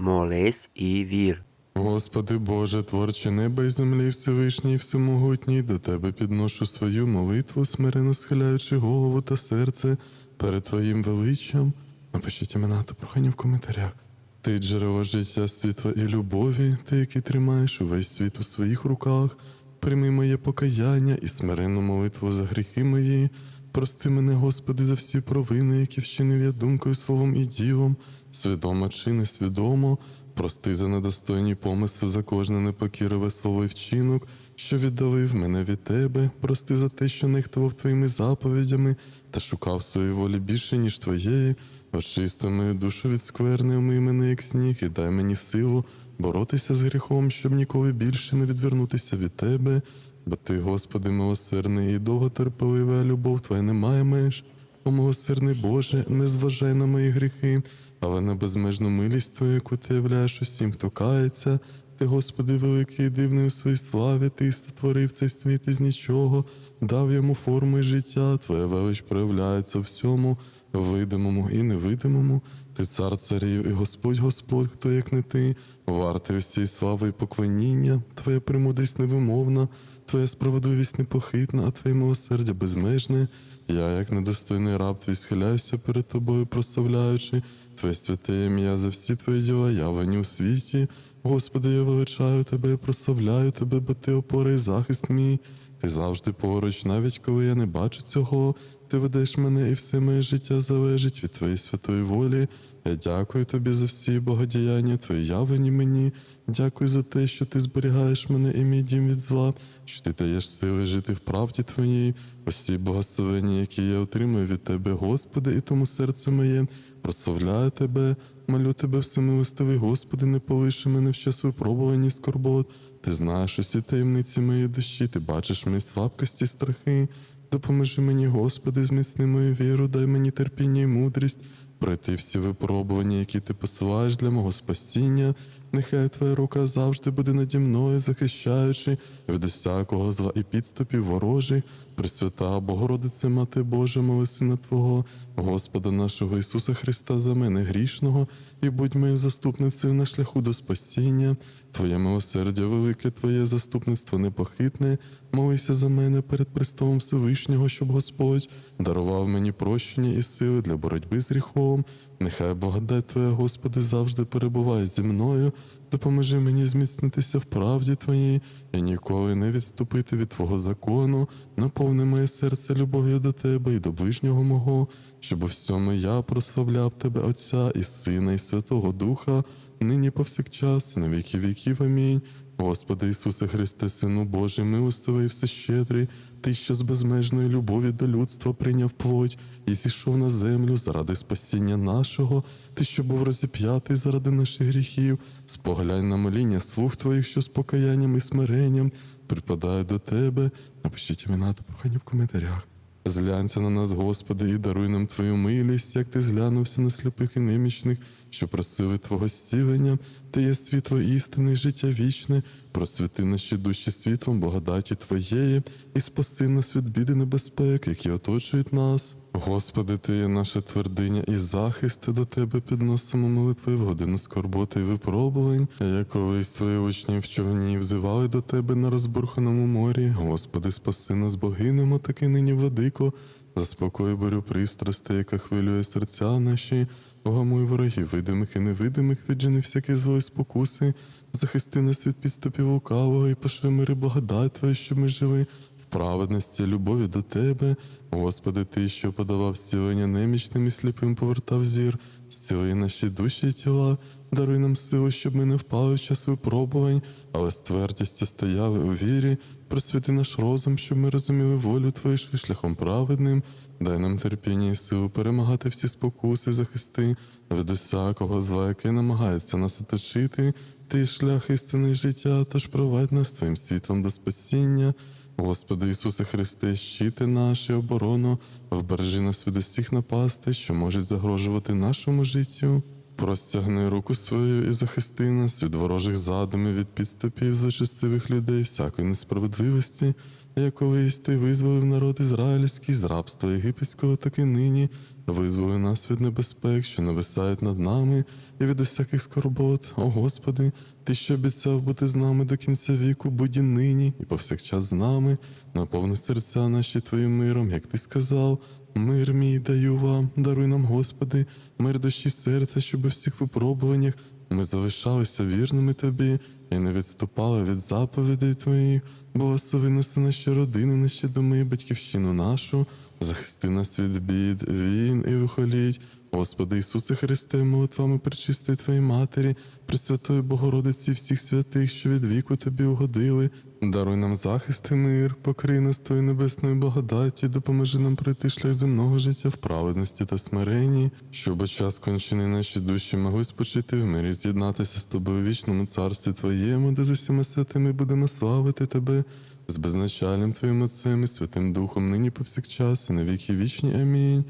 молись і вір. Господи Боже, творче неба і землі, Всевишній, всемогутній, до Тебе підношу свою молитву, смирено схиляючи голову та серце перед Твоїм величчям. Напишіть імена та прохання в коментарях. Ти джерело життя, світла і любові, ти, який тримаєш увесь світ у своїх руках, прийми моє покаяння і смиренну молитву за гріхи мої. Прости мене, Господи, за всі провини, які вчинив я думкою, словом і ділом, свідомо чи несвідомо. Прости за недостойні помисли, за кожне непокірове слово і вчинок, що віддалив мене від тебе. Прости за те, що нехтував твоїми заповідями та шукав своєї волі більше, ніж твоєї. Очисти мою душу від скверни, омий мене як сніг, і дай мені силу боротися з гріхом, щоб ніколи більше не відвернутися від тебе. Бо ти, Господи, милосердний і довготерпеливий, а любов Твоя не має меж. О, милосердний Боже, не зважай на мої гріхи, але на безмежну милість Твою, яку ти являєш усім, хто кається. Ти, Господи, великий і дивний у своїй славі, ти створив цей світ із нічого, дав йому форму і життя, Твоя велич проявляється у всьому, видимому і невидимому. Ти цар царів і Господь Господь, хто як не ти, вартий усій слави і поклоніння, Твоя премудрість невимовна, Твоя справедливість непохитна, а Твоє милосердя безмежне. Я, як недостойний раб твій, схиляюся перед тобою, прославляючи Твоє святе ім'я за всі твої діла, явлені у світі. Господи, я величаю тебе, прославляю тебе, бо ти опора і захист мій. Ти завжди поруч, навіть коли я не бачу цього. Ти ведеш мене, і все моє життя залежить від Твоєї святої волі. Я дякую тобі за всі богодіяння, твої явлені мені. Дякую за те, що ти зберігаєш мене і мій дім від зла, що ти даєш сили жити в правді твоїй. Усі благословення, які я отримую від тебе, Господи, і тому серце моє прославляю тебе, молю тебе, всемилостивий, Господи, не полиши мене в час випробувань і скорбот. Ти знаєш усі таємниці моєї душі, ти бачиш мої слабкості, страхи. Допоможи мені, Господи, зміцни мою віру, дай мені терпіння і мудрість, пройти всі випробування, які ти посилаєш для мого спасіння. Нехай Твоя рука завжди буде наді мною, захищаючи від усякого зла і підступів ворожих. Пресвята Богородице, Мати Божа, моли Сина Твого, Господа нашого Ісуса Христа, за мене грішного, і будь моєю заступницею на шляху до спасіння. Твоє милосердя велике, Твоє заступництво непохитне. Молися за мене перед престолом Всевишнього, щоб Господь дарував мені прощення і сили для боротьби з гріхом. Нехай благодать Твоя, Господи, завжди перебуває зі мною. Допоможи мені зміцнитися в правді Твоїй і ніколи не відступити від Твого закону. Наповни моє серце любов'ю до Тебе і до ближнього мого, щоб у всьому я прославляв Тебе, Отця і Сина, і Святого Духа, нині повсякчас, на віки віків. Амінь. Господи Ісусе Христе, Сину Божий, милостивий і всещедрий, Ти, що з безмежної любові до людства прийняв плоть і зійшов на землю заради спасіння нашого, Ти, що був розіп'ятий заради наших гріхів, споглянь на моління слуг Твоїх, що з покаянням і смиренням припадаю до Тебе. Напишіть імена та прохання в коментарях. Зглянься на нас, Господи, і даруй нам Твою милість, як Ти зглянувся на сліпих і немічних, що просили Твого зцілення. Ти є світло істини, життя вічне, просвіти наші душі світлом благодаті Твоєї, і спаси нас від біди небезпек, які оточують нас. Господи, Ти є наша твердиня і захист до Тебе підносимо молитви в годину скорботи і випробувань. Як колись твої учні в човні взивали до Тебе на розбурханому морі. Господи, спаси нас, богинемо, таки нині владико. Заспокой бурю пристрасти, яка хвилює серця наші, Огамуй ворогів, видимих і невидимих, віджени всякі злої спокуси, захисти нас від підступів лукавого і пошли мири благодать Твою, щоб ми жили в праведності, любові до Тебе. Господи, Ти, що подавав зцілення немічним і сліпим, повертав зір, зціли наші душі і тіла, даруй нам силу, щоб ми не впали в час випробувань, але з твердістю стояли у вірі, просвіти наш розум, щоб ми розуміли волю Твою шляхом праведним. Дай нам терпіння і силу перемагати всі спокуси, захисти від усякого зла, яке намагається нас оточити. Ти шлях істини життя, тож провадь нас твоїм світлом до спасіння. Господи Ісусе Христе, щити наші оборону, вбережи нас від усіх напастей, що можуть загрожувати нашому життю. Простягни руку свою і захисти нас від ворожих задумів, від підступів зачестивих людей, всякої несправедливості. Як колись ти визволив народ ізраїльський з рабства єгипетського, так і нині визволи нас від небезпек, що нависають над нами, і від усяких скорбот. О Господи, ти що обіцяв бути з нами до кінця віку, будь і нині, і повсякчас з нами, наповни серця наші Твоїм миром, як ти сказав. Мир мій даю вам, даруй нам, Господи, мир душі серця, щоб у всіх випробуваннях ми залишалися вірними Тобі і не відступали від заповідей Твоїх. Благослови неси наші родини, наші доми, батьківщину нашу, захисти нас від бід, війн і вихоліть. Господи Ісусе Христе, молитвами причистої Твоїй Матері, Пресвятої Богородиці, всіх святих, що від віку Тобі угодили. Даруй нам захист і мир, покрий нас Твоєю небесною благодаті, допоможи нам пройти шлях земного життя в праведності та смиренні, щоб у час кончини наші душі могли спочити в мирі, з'єднатися з тобою в вічному царстві Твоєму, де з усіма святими будемо славити Тебе, з безначальним Твоїм Отцем і Святим Духом, нині повсякчас, і на віки вічні. Амінь.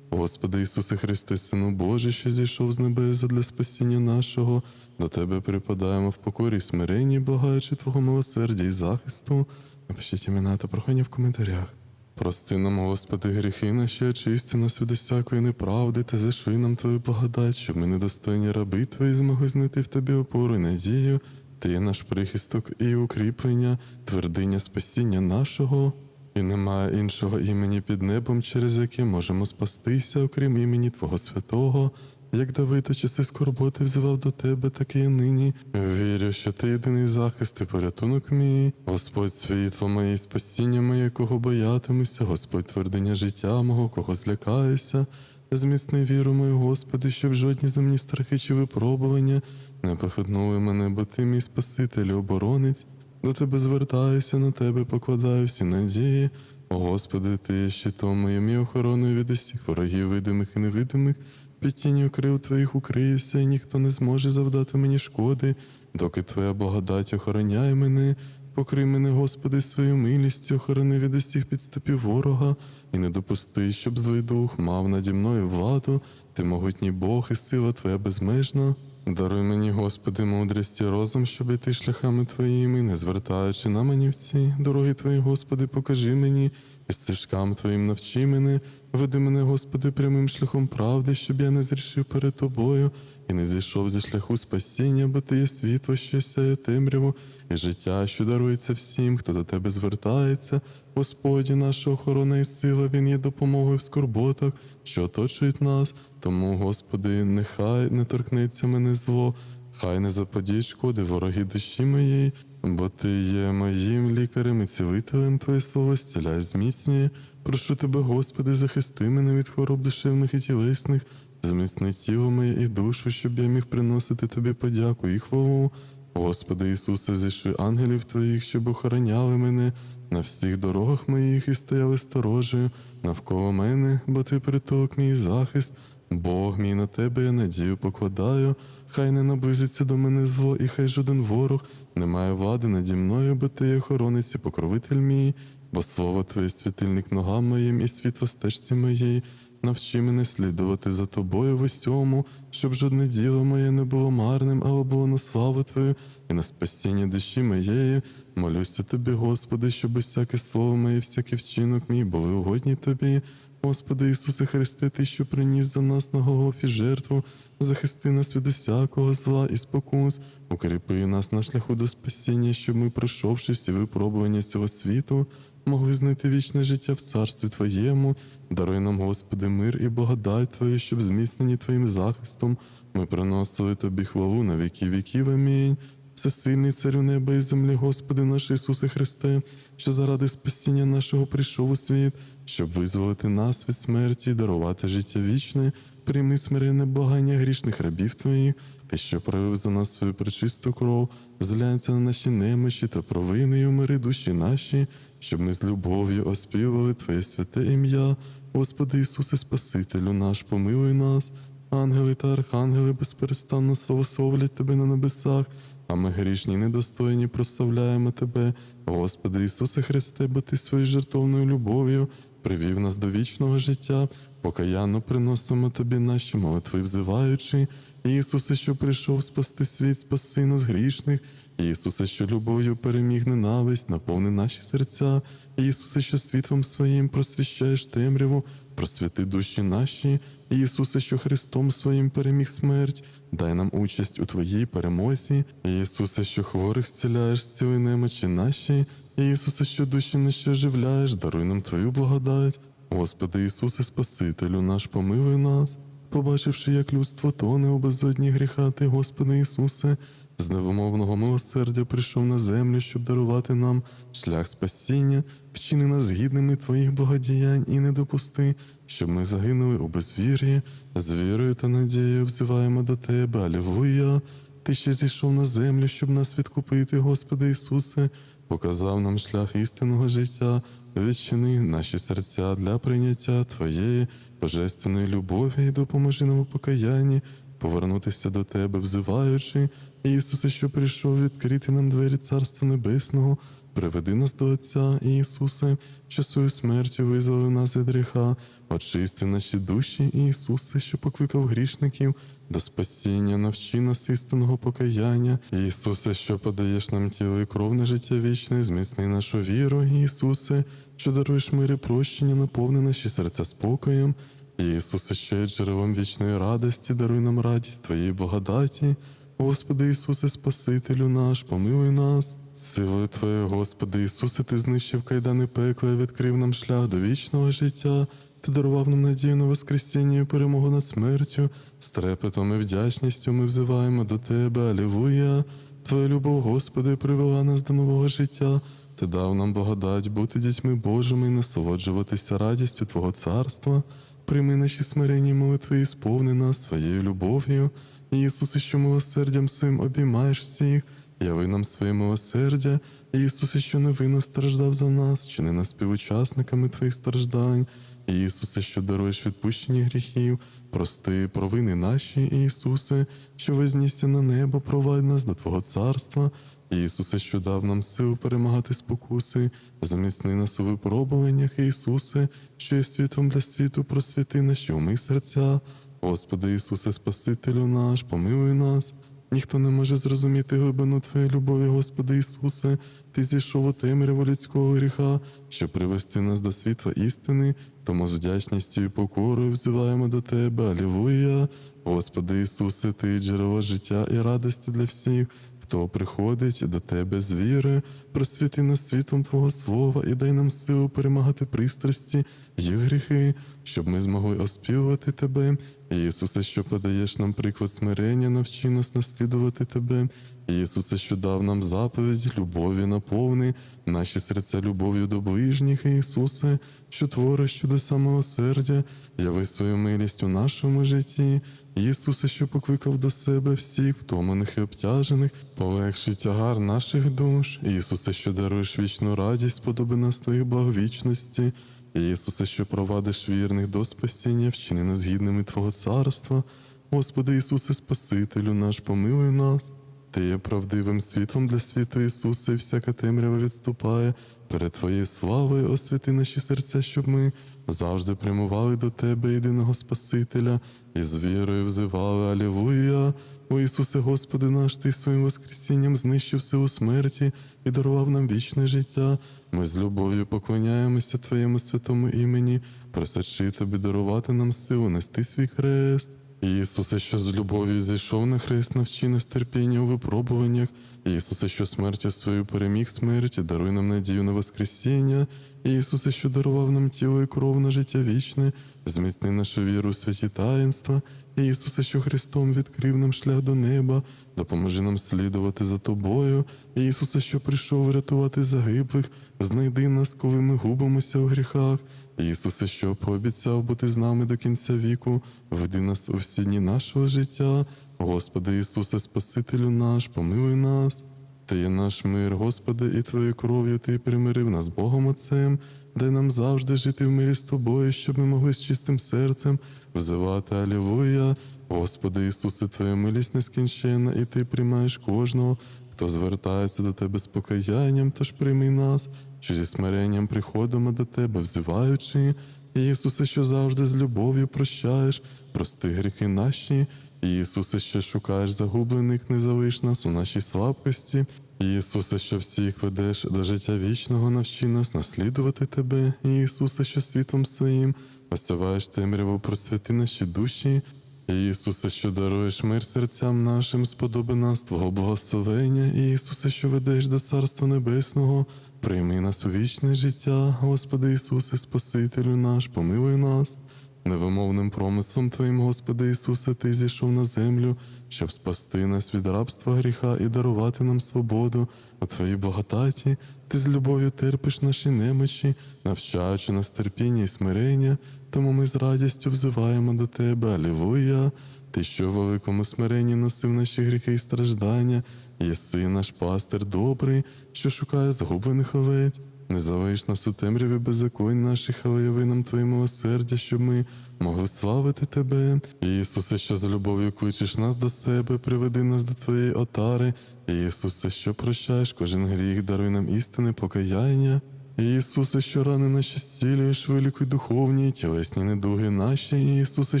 Господи Ісусе Христе, Сину Божий, що зійшов з небес для спасіння нашого, до Тебе припадаємо в покорі, смиренні, благаючи Твого милосердя і захисту. Напишіть імена та прохання в коментарях. Прости нам, Господи, гріхи наші, очисти нас від усякої неправди та зашли нам Твою благодать, щоб ми недостойні раби Твої змогли знайти в Тобі опору і надію. Ти є наш прихисток і укріплення, твердиня спасіння нашого. І немає іншого імені під небом, через яке можемо спастися, окрім імені Твого святого. Як Давид у часи скорботи взивав до тебе, так і я нині. Вірю, що ти єдиний захист і порятунок мій, Господь світло моє спасіння моє, кого боятимуся, Господь твердиня життя мого, кого злякаюся. Зміцни віру мою, Господи, щоб жодні земні страхи чи випробування не похитнули мене, бо ти мій Спаситель оборонець. До тебе звертаюся, на тебе покладаю всі надії. О Господи, ти є щитом моїм і охороною від усіх ворогів, видимих і невидимих. Під тінню крил твоїх укриюся, і ніхто не зможе завдати мені шкоди, доки Твоя благодать охороняє мене. Покрий мене, Господи, свою милістю, охорони від усіх підступів ворога, і не допусти, щоб злий дух мав наді мною владу, ти могутній Бог і сила Твоя безмежна. Даруй мені, Господи, мудрість і розум, щоб йти шляхами Твоїми, не звертаючи на манівці. Дороги Твої, Господи, покажи мені, і стежкам Твоїм навчи мене. Веди мене, Господи, прямим шляхом правди, щоб я не зрішив перед Тобою і не зійшов зі шляху спасіння, бо Ти є світло, що сяє темряву, і життя, що дарується всім, хто до Тебе звертається. Господі, наша охорона і сила, Він є допомогою в скорботах, що оточують нас. Тому, Господи, нехай не торкнеться мене зло, хай не заподіють шкоди вороги душі моєї, бо Ти є моїм лікарем і цілителем, Твоє слово зціляє, зміцнює. Прошу Тебе, Господи, захисти мене від хвороб душевних і тілесних, зміцни тіло моє і душу, щоб я міг приносити Тобі подяку і хвалу. Господи Ісусе, зійшли ангелів Твоїх, щоб охороняли мене на всіх дорогах моїх і стояли сторожею навколо мене, бо ти притулок мій захист. Бог мій на тебе я надію покладаю, хай не наблизиться до мене зло, і хай жоден ворог не має влади наді мною, бо ти є охоронець і покровитель мій, бо слово Твоє світильник ногам моїм і світло стежці моєї. Навчи мене слідувати за тобою в усьому, щоб жодне діло моє не було марним, але було на славу Твою і на спасіння душі моєї. Молюся тобі, Господи, щоб усяке слово моє, всякий вчинок мій були угодні тобі. Господи Ісусе Христе, Ти, що приніс за нас на Голгофі жертву, захисти нас від усякого зла і спокус, укріпи нас на шляху до спасіння, щоб ми, пройшовши всі випробування цього світу, могли знайти вічне життя в царстві Твоєму. Даруй нам, Господи, мир і благодать Твою, щоб зміцнені Твоїм захистом ми приносили Тобі хвалу на віки віків. Амінь. Всесильний царю неба і землі, Господи наш Ісусе Христе, що заради спасіння нашого прийшов у світ, щоб визволити нас від смерті і дарувати життя вічне, прийми смиренне благання грішних рабів Твоїх, Ти, що пролив за нас свою пречисту кров, зглянься на наші немощі та провини і умири душі наші, щоб ми з любов'ю оспівали Твоє святе ім'я. Господи Ісусе Спасителю наш, помилуй нас. Ангели та архангели безперестанно славословлять Тебе на небесах, а ми грішні, недостойні прославляємо Тебе, Господи Ісусе Христе, бо Ти своєю жертовною любов'ю привів нас до вічного життя, покаянно приносимо Тобі наші молитви, взиваючи, Ісусе, що прийшов спасти світ, спаси нас грішних. Ісусе, що любов'ю переміг ненависть, наповни наші серця. Ісусе, що світлом своїм просвіщаєш темряву, просвіти душі наші. Ісусе, що Христом своїм переміг смерть, дай нам участь у Твоїй перемозі. Ісусе, що хворих зціляєш, зціли немочі наші. Ісусе, що душі наші оживляєш, даруй нам Твою благодать. Господи Ісусе, Спасителю наш, помилуй нас, побачивши, як людство тоне у безодні гріха, Ти, Господи Ісусе, з невимовного милосердя прийшов на землю, щоб дарувати нам шлях спасіння, вчини нас гідними Твоїх благодіянь і не допусти, щоб ми загинули у безвір'ї, з вірою та надією взиваємо до Тебе, Алілуя. Ти ще зійшов на землю, щоб нас відкупити, Господи Ісусе, показав нам шлях істинного життя, відчини наші серця для прийняття Твоєї божественної любові і допоможи нам у покаянні, повернутися до Тебе, взиваючи, Ісусе, що прийшов відкрити нам двері Царства Небесного, приведи нас до Отця, Ісусе, що свою смертю визволив нас від гріха, очисти наші душі, Ісусе, що покликав грішників до спасіння, навчи нас істинного покаяння, Ісусе, що подаєш нам тіло і кров на життя вічне, зміцни нашу віру, Ісусе, що даруєш мир і прощення, наповни наші серця спокоєм. Ісусе, є джерелом вічної радості, даруй нам радість Твоєї благодаті. Господи Ісусе, Спасителю наш, помилуй нас. Силою Твоєю, Господи Ісусе, Ти знищив кайдани пекла і відкрив нам шлях до вічного життя. Ти дарував нам надію на Воскресіння і перемогу над смертю. З трепетом і вдячністю ми взиваємо до Тебе, Алілуя. Твоя любов, Господи, привела нас до нового життя. Ти дав нам благодать бути дітьми Божими і насолоджуватися радістю Твого царства. Прийми наші смиренні молитви і сповни нас своєю любов'ю. Ісусе, що милосердям своїм обіймаєш всіх, яви нам своє милосердя. Ісусе, що невинно страждав за нас, чини нас співучасниками Твоїх страждань. Ісусе, що даруєш відпущення гріхів, прости провини наші, Ісусе, що вознісся на небо, провадь нас до Твого царства. Ісусе, що дав нам силу перемагати спокуси, зміцни нас у випробуваннях, Ісусе, що є світом для світу, просвіти наші уми серця. Господи Ісусе, Спасителю наш, помилуй нас. Ніхто не може зрозуміти глибину Твоєї любові, Господи Ісусе, Ти зійшов у темряву людського гріха, щоб привести нас до світла істини, тому з вдячністю і покорою взиваємо до Тебе, Алілуя. Господи Ісусе, Ти джерело життя і радості для всіх, хто приходить до Тебе з віри, просвіти нас світлом Твого Слова і дай нам силу перемагати пристрасті і гріхи, щоб ми змогли оспівувати Тебе. Ісусе, що подаєш нам приклад смирення, навчи нас наслідувати Тебе. Ісусе, що дав нам заповідь, любові наповни, наші серця любов'ю до ближніх, Ісусе, що твориш чудеса милосердя, яви свою милість у нашому житті. Ісусе, що покликав до себе всіх, втоманих і обтяжених, полегши тягар наших душ. Ісусе, що даруєш вічну радість, подоби нас Твоїх благовічності. Ісусе, що провадиш вірних до спасіння, вчини нас гідними Твого царства. Господи Ісусе, Спасителю наш, помилуй нас. Ти є правдивим світлом для світу Ісуса, і всяка темрява відступає. Перед Твоєю славою освяти наші серця, щоб ми завжди прямували до Тебе, єдиного Спасителя, і з вірою взивали Алілуя. О Ісусе, Господи наш, Ти своїм Воскресінням знищив силу смерті і дарував нам вічне життя. Ми з любов'ю поклоняємося Твоєму святому імені, просячи Тобі дарувати нам силу нести свій хрест. Ісусе, що з любов'ю зійшов на хрест, навчи нас терпіння у випробуваннях. Ісусе, що смертю свою переміг смерті, даруй нам надію на Воскресіння. Ісусе, що дарував нам тіло і кров на життя вічне, зміцни нашу віру у святі таїнства. Ісусе, що Христом відкрив нам шлях до неба, допоможи нам слідувати за Тобою. Ісусе, що прийшов врятувати загиблих, знайди нас, коли ми губимося у гріхах. Ісусе, що пообіцяв бути з нами до кінця віку, веди нас у всі дні нашого життя. Господи Ісусе, Спасителю наш, помилуй нас. Ти є наш мир, Господи, і Твоєю кров'ю Ти примирив нас Богом Отцем. Дай нам завжди жити в мирі з тобою, щоб ми могли з чистим серцем взивати Алілуя. Господи Ісусе, Твоя милість нескінченна, і Ти приймаєш кожного, хто звертається до Тебе з покаянням, тож прийми нас, що зі смиренням приходимо до Тебе, взиваючи. Ісусе, що завжди з любов'ю прощаєш, прости гріхи наші. Ісусе, що шукаєш загублених, не залиш нас у нашій слабкості. Ісусе, що всіх ведеш до життя вічного, навчи нас наслідувати Тебе. Ісусе, що світом своїм осяваєш темряву, просвяти наші душі. Ісусе, що даруєш мир серцям нашим, сподоби нас Твого благословення. Ісусе, що ведеш до Царства Небесного, прийми нас у вічне життя, Господи Ісусе, Спасителю наш, помилуй нас. Невимовним промислом Твоїм, Господи Ісусе, Ти зійшов на землю, щоб спасти нас від рабства гріха і дарувати нам свободу у Твоїй благодаті. Ти з любов'ю терпиш наші немочі, навчаючи нас терпіння і смирення, тому ми з радістю взиваємо до Тебе, Алілуя. Ти, що в великому смиренні носив наші гріхи і страждання, єси наш пастир добрий, що шукає загублених овець. Не залиш нас у темряві беззаконь наших, але яви нам Твоє милосердя, щоб ми могли славити Тебе. Ісусе, що з любов'ю кличеш нас до себе, приведи нас до Твоєї отари. Ісусе, що прощаєш кожен гріх, даруй нам істини, покаяння. Ісусе, що рани наші зцілюєш, вилікуй духовні, тілесні недуги наші. Ісусе,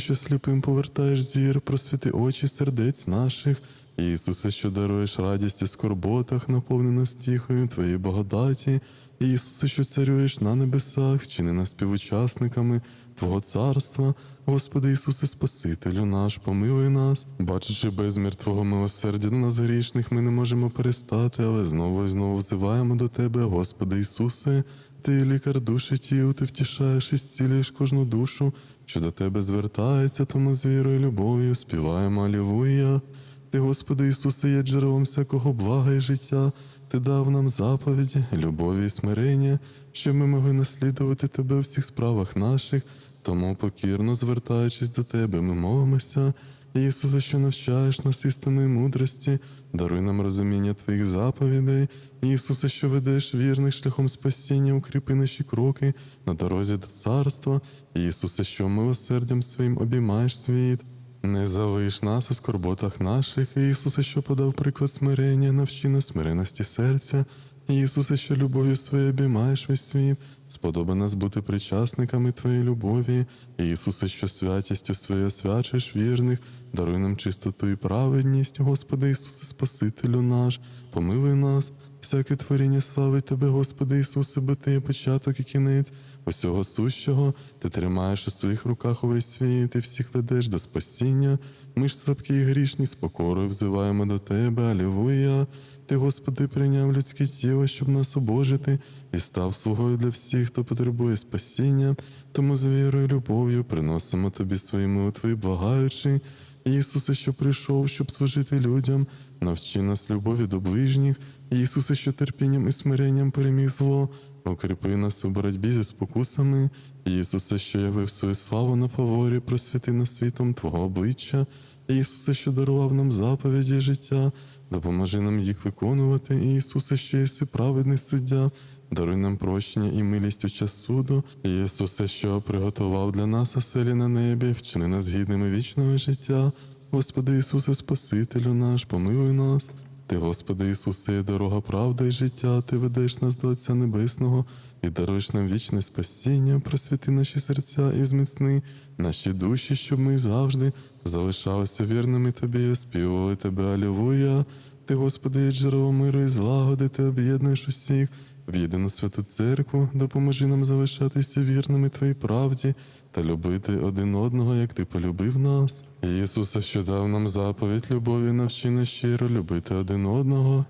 що сліпим повертаєш зір, просвіти очі сердець наших. Ісусе, що даруєш радість у скорботах, наповнена стіхою Твоєї благодаті. Ісусе, що царюєш на небесах, чини нас співучасниками Твого царства. Господи Ісусе, Спасителю наш, помилуй нас, бачачи безмір Твого милосердя до нас грішних, ми не можемо перестати, але знову і знову взиваємо до Тебе, Господи Ісусе, Ти лікар душі тіл, Ти втішаєш і зцілюєш кожну душу, що до Тебе звертається, тому з вірою і любов'ю співаємо Алілуя. Ти, Господи Ісусе, є джерелом всякого блага і життя. Ти дав нам заповіді, любові і смирення, щоб ми могли наслідувати Тебе у всіх справах наших, тому покірно звертаючись до Тебе, ми молимося. Ісусе, що навчаєш нас істинної мудрості, даруй нам розуміння Твоїх заповідей. Ісусе, що ведеш вірних шляхом спасіння, укріпи наші кроки на дорозі до царства. Ісусе, що милосердям своїм обіймаєш світ. Не залиш нас у скорботах наших, Ісусе, що подав приклад смирення, навчи нас смиреності серця. Ісусе, що любов'ю своєю обіймаєш весь світ, сподоби нас бути причасниками Твоєї любові. Ісусе, що святістю своєю освячуєш вірних, даруй нам чистоту і праведність, Господи Ісусе, Спасителю наш, помилуй нас, всяке творіння славить Тебе, Господи Ісусе, бо Ти є початок і кінець усього сущого, ти тримаєш у своїх руках увесь світ і всіх ведеш до спасіння. Ми ж слабкі і грішні, з покорою взиваємо до Тебе, Алілуя. Ти, Господи, прийняв людське тіло, щоб нас обожити, і став слугою для всіх, хто потребує спасіння. Тому з вірою і любов'ю приносимо Тобі свої молитви, благаючи. Ісусе, що прийшов, щоб служити людям, навчи нас любові до ближніх. Ісусе, що терпінням і смиренням переміг зло, укріпи нас у боротьбі зі спокусами. Ісусе, що явив свою славу на поворі, просвіти нас світом Твого обличчя. Ісусе, що дарував нам заповіді життя, допоможи нам їх виконувати. Ісусе, що єси праведний суддя, даруй нам прощення і милість у час суду. Ісусе, що приготував для нас оселі на небі, вчини нас гідними вічного життя. Господи Ісусе, Спасителю наш, помилуй нас. Ти, Господи Ісусе, дорога, правда і життя, Ти ведеш нас до Отця Небесного і даруєш нам вічне спасіння, просвіти наші серця і зміцни наші душі, щоб ми завжди залишалися вірними Тобі оспівували Тебе, Алілуя. Ти, Господи, є джерело миру і злагоди, Ти об'єднуєш усіх в єдину святу церкву, допоможи нам залишатися вірними Твоїй правді та любити один одного, як Ти полюбив нас. Ісусе, що дав нам заповідь любові, навчи нас щиро любити один одного.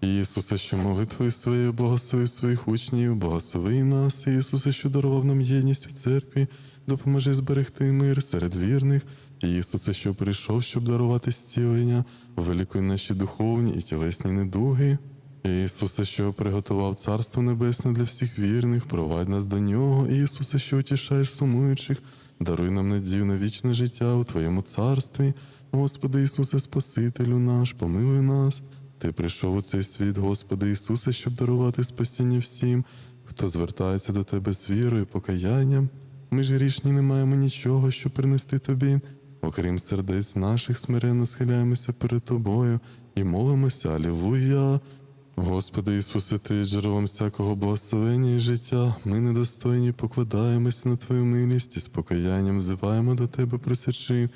Ісусе, що молитвою своєю благословив своїх учнів, благослови нас, Ісусе, що дарував нам єдність в церкві, допоможи зберегти мир серед вірних. Ісусе, що прийшов, щоб дарувати зцілення, великої наші духовні і тілесні недуги. Ісусе, що приготував Царство Небесне для всіх вірних, провадь нас до нього, Ісусе, що утішаєш сумуючих, даруй нам надію на вічне життя у Твоєму царстві. Господи Ісусе, Спасителю наш, помилуй нас. Ти прийшов у цей світ, Господи Ісусе, щоб дарувати спасіння всім, хто звертається до Тебе з вірою і покаянням. Ми ж грішні не маємо нічого, щоб принести Тобі. Окрім сердець наших, смиренно схиляємося перед Тобою і молимося, Алілуя. Господи Ісусе, Ти джерелом всякого благословення і життя. Ми недостойні покладаємося на Твою милість і з покаянням взиваємо до Тебе, просячи.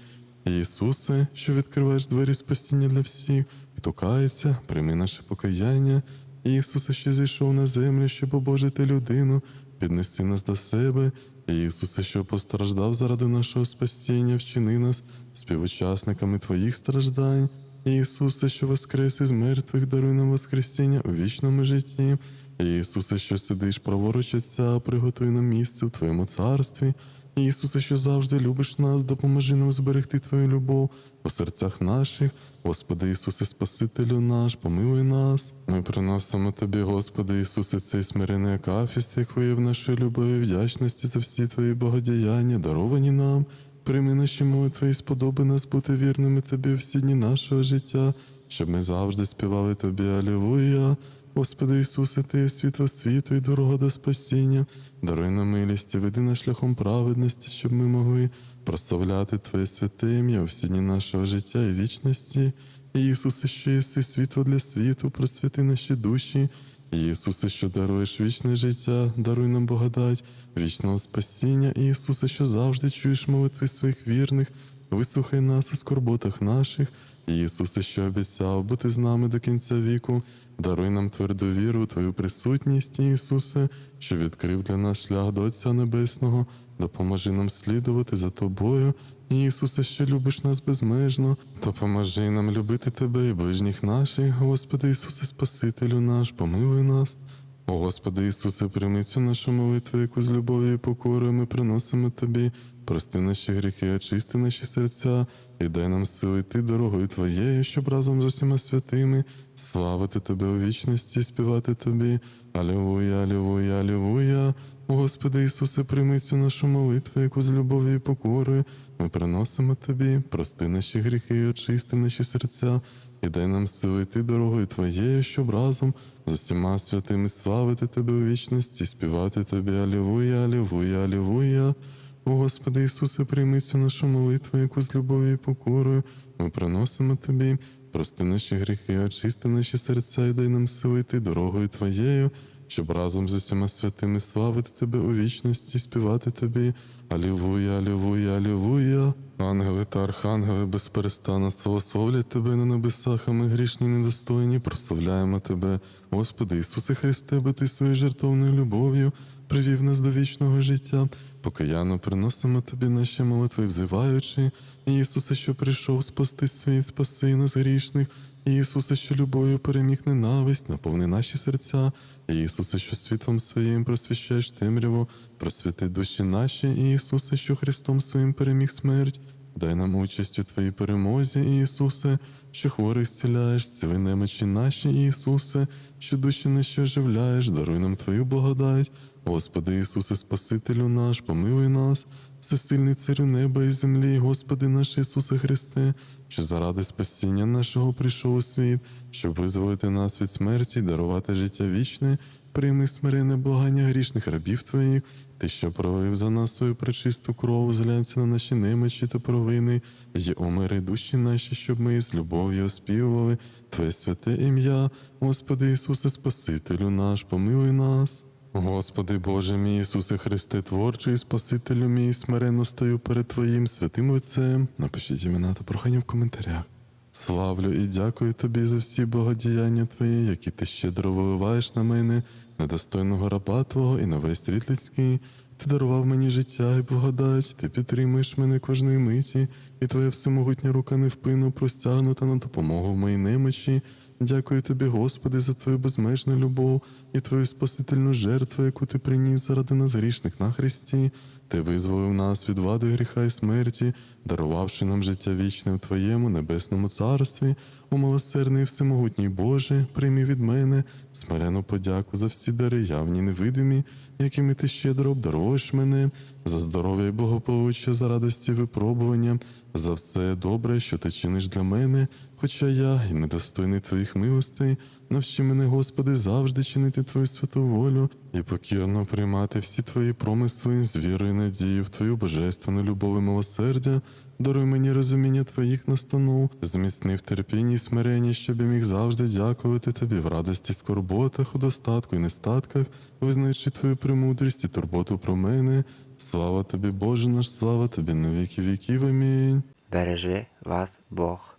Ісусе, що відкриваєш двері спасіння для всіх, хто кається, прийми наше покаяння. Ісуса, що зійшов на землю, щоб обожити людину, піднеси нас до себе. Ісусе, що постраждав заради нашого спасіння, вчини нас співучасниками Твоїх страждань. Ісусе, що воскрес із мертвих, даруй нам воскресіння у вічному житті. Ісусе, що сидиш праворуч Отця, приготуй нам місце в Твоєму царстві. Ісусе, що завжди любиш нас, допоможи нам зберегти Твою любов у серцях наших. Господи Ісусе, Спасителю наш, помилуй нас. Ми приносимо Тобі, Господи Ісусе, цей смирений акафіст, як вияв нашої любові вдячності за всі Твої богодіяння, даровані нам. Прийми наші молитви і сподоби нас бути вірними Тобі всі дні нашого життя, щоб ми завжди співали Тобі Алілуя. Господи Ісусе, Ти є світло світу і дорога до спасіння. Даруй нам милість веди нас шляхом праведності, щоб ми могли прославляти Твоє святе ім'я у всі дні нашого життя і вічності. Ісусе, що єси світло для світу, просвяти наші душі. Ісусе, що даруєш вічне життя, даруй нам благодать, вічного спасіння. Ісусе, що завжди чуєш молитви своїх вірних, вислухай нас у скорботах наших. Ісусе, що обіцяв бути з нами до кінця віку, даруй нам тверду віру, Твою присутність, Ісусе, що відкрив для нас шлях до Отця Небесного, допоможи нам слідувати за Тобою. Ісусе, що любиш нас безмежно, допоможи нам любити Тебе і ближніх наших, Господи Ісусе, Спасителю наш, помилуй нас. О Господи Ісусе, прийми цю нашу молитву, яку з любов'ю і покорою ми приносимо Тобі. Прости наші гріхи, очисти наші серця і дай нам сили йти дорогою Твоєю, щоб разом з усіма святими славити Тебе у вічності, співати Тобі. Алілуя, алілуя, алілуя. Господи Ісусе, прийми цю нашу молитву, яку з любов'ю і покорою ми приносимо Тобі. Прости наші гріхи і очисти наші серця і дай нам сили йти дорогою Твоєю, щоб разом з усіма святими славити Тебе у вічності, співати Тобі Алілуя, Алілуя, Алілуя. О Господи Ісусе, прийми цю нашу молитву, яку з любов'ю і покорою ми приносимо Тобі. Прости наші гріхи, очисти наші серця і дай нам сили йти дорогою Твоєю, щоб разом з усіма святими славити Тебе у вічності, співати Тобі. Алілуя, Алілуя, Алілуя. Ангели та архангели безперестанно славословлять Тебе на небесах, а ми грішні, недостойні, прославляємо Тебе. Господи Ісусе Христе, бо Ти своєю жертовною любов'ю привів нас до вічного життя. Покаяно приносимо Тобі наші молитви, взиваючи. Ісусе, що прийшов спасти світ, спаси нас грішних. Ісусе, що любов'ю переміг ненависть, наповни наші серця. Ісусе, що світлом своїм просвіщаєш темряву, просвіти душі наші, Ісусе, що Христом своїм переміг смерть. Дай нам участь у Твоїй перемозі, Ісусе, що хворих зціляєш, зціли немочі наші, Ісусе, що душі наші оживляєш, даруй нам Твою благодать. Господи Ісусе, Спасителю наш, помилуй нас, всесильний царю неба і землі, Господи наш Ісусе Христе, що заради спасіння нашого прийшов у світ, щоб визволити нас від смерті дарувати життя вічне, прийми смирене благання грішних рабів Твоїх, Ти, що пролив за нас свою пречисту кров, зглянься на наші немочі та провини, і омири душі наші, щоб ми з любов'ю оспівували Твоє святе ім'я, Господи Ісусе, Спасителю наш, помилуй нас. Господи Боже мій Ісусе Христе, творчий Спасителю мій, смиренно стою перед Твоїм святим Отцем. Напишіть імена та прохання в коментарях. Славлю і дякую Тобі за всі богодіяння Твої, які ти щедро виливаєш на мене, недостойного раба Твого і на весь рід людський. Ти дарував мені життя і благодать, ти підтримуєш мене кожної миті, і твоя всемогутня рука невпинно простягнута на допомогу в моїй немочі. Дякую тобі, Господи, за твою безмежну любов і твою спасительну жертву, яку ти приніс заради нас грішних на Христі. Ти визволив нас від вади гріха і смерті, дарувавши нам життя вічне в Твоєму небесному царстві. у милосердний всемогутній Боже, прийми від мене смирену подяку за всі дари, явні невидимі, якими ти щедро обдаруєш мене, за здоров'я і благополуччя, за радості випробування, за все добре, що ти чиниш для мене, хоча я і недостойний твоїх милостей. Навчи мене, Господи, завжди чинити Твою святу волю і покірно приймати всі Твої промисли з вірою і надією в Твою божественну любов і милосердя. Даруй мені розуміння Твоїх настанов, зміцни в терпінні і смиренні, щоб я міг завжди дякувати Тобі в радості, скорботах, у достатку і нестатках, визнаючи Твою премудрість і турботу про мене. Слава Тобі, Боже наш, слава Тобі на віки віків. Амінь. Бережи вас Бог.